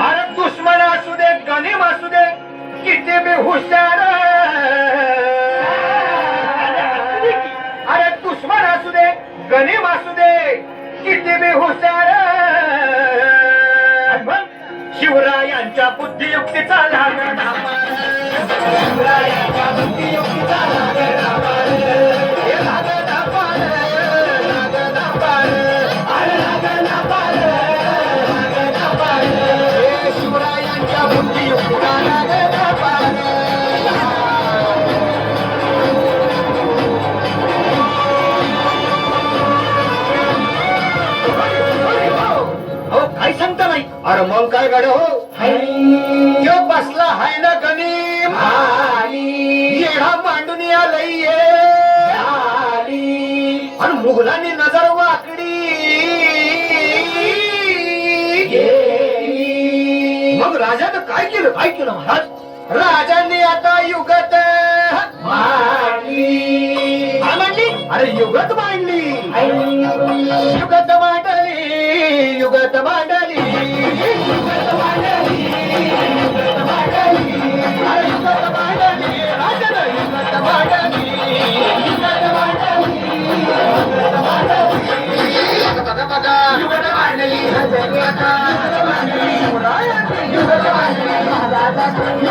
अरे दुश्मन असू दे गणिम असू दे किती बी हुशार अरे दुश्मन असू दे गणिम असू दे किती बी हुशार शिवरायांच्या बुद्धियुक्तीचा लागण शिवरायांच्या बुद्धियुक्तीचा लागण सांगता नाही. अरे मग काय गाड हो? जो बसला हाय ना गणिम येढा मांडून आलई आणि मुघलांनी नजर वाकडी. राजानं काय केलं? काय केलं महाराज? राजांनी आता युगत मांडली. काय मांडली? अरे युगत मांडली. युगत मांडली युगत मांडली युगत मांडली युगत मांडली अरे युगत मांडली राजानं युगत मांडली. युगत मांडली. झाली